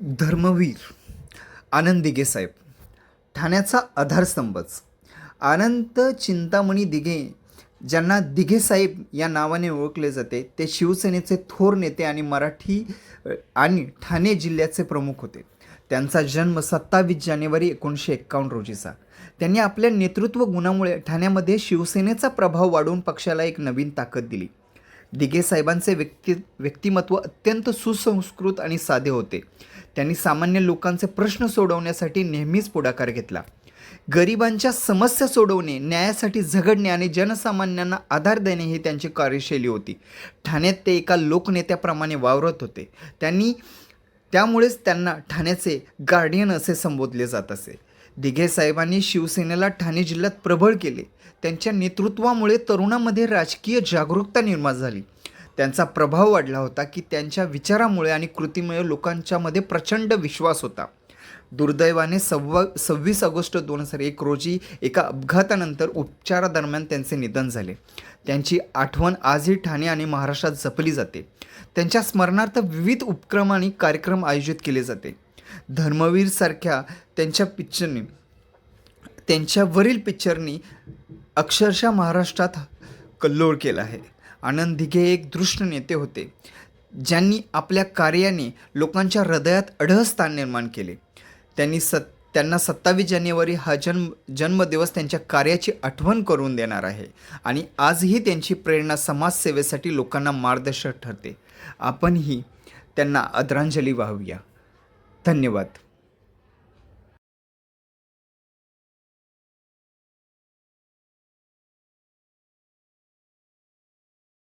धर्मवीर आनंद दिघे साहेब. ठाण्याचा आधारस्तंभच. अनंत चिंतामणी दिघे ज्यांना दिघे साहेब या नावाने ओळखले जाते ते शिवसेनेचे थोर नेते आणि मराठी आणि ठाणे जिल्ह्याचे प्रमुख होते. त्यांचा जन्म सत्तावीस जानेवारी एकोणीसशे एक्कावन्न रोजीचा. त्यांनी आपल्या नेतृत्व गुणामुळे ठाण्यामध्ये शिवसेनेचा प्रभाव वाढवून पक्षाला एक नवीन ताकद दिली. दिघे साहेबांचे व्यक्ती व्यक्तिमत्व अत्यंत सुसंस्कृत आणि साधे होते. त्यांनी सामान्य लोकांचे प्रश्न सोडवण्यासाठी नेहमीच पुढाकार घेतला. गरिबांच्या समस्या सोडवणे न्यायासाठी झगडणे आणि जनसामान्यांना आधार देणे ही त्यांची कार्यशैली होती. ठाण्यात ते एका लोकनेत्याप्रमाणे वावरत होते. त्यांनी त्यामुळेच त्यांना ठाण्याचे गार्डियन असे संबोधले जात असे. दिघे साहेबांनी शिवसेनेला ठाणे जिल्ह्यात प्रबळ केले. त्यांच्या नेतृत्वामुळे तरुणामध्ये राजकीय जागरूकता निर्माण झाली. त्यांचा प्रभाव वाढला होता की त्यांच्या विचारामुळे आणि कृतीमुळे लोकांच्यामध्ये प्रचंड विश्वास होता. दुर्दैवाने सव्वा सव्वीस ऑगस्ट दोन हजार एक रोजी एका अपघातानंतर उपचारादरम्यान त्यांचे निधन झाले. त्यांची आठवण आजही ठाणे आणि महाराष्ट्रात जपली जाते. त्यांच्या स्मरणार्थ विविध उपक्रम आणि कार्यक्रम आयोजित केले जाते. धर्मवीरसारख्या त्यांच्या पिक्चरने त्यांच्यावरील पिक्चरनी अक्षरशः महाराष्ट्रात कल्लोळ केला आहे. आनंद दिघे एक दृष्ट नेते होते ज्यांनी आपल्या कार्याने लोकांच्या हृदयात अढळ स्थान निर्माण केले. त्यांनी सत त्यांना सत्तावीस जानेवारी हा जन्म जन्मदिवस त्यांच्या कार्याची आठवण करून देणार आहे आणि आजही त्यांची प्रेरणा समाजसेवेसाठी लोकांना मार्गदर्शक ठरते. आपणही त्यांना आदरांजली वाहूया. धन्यवाद.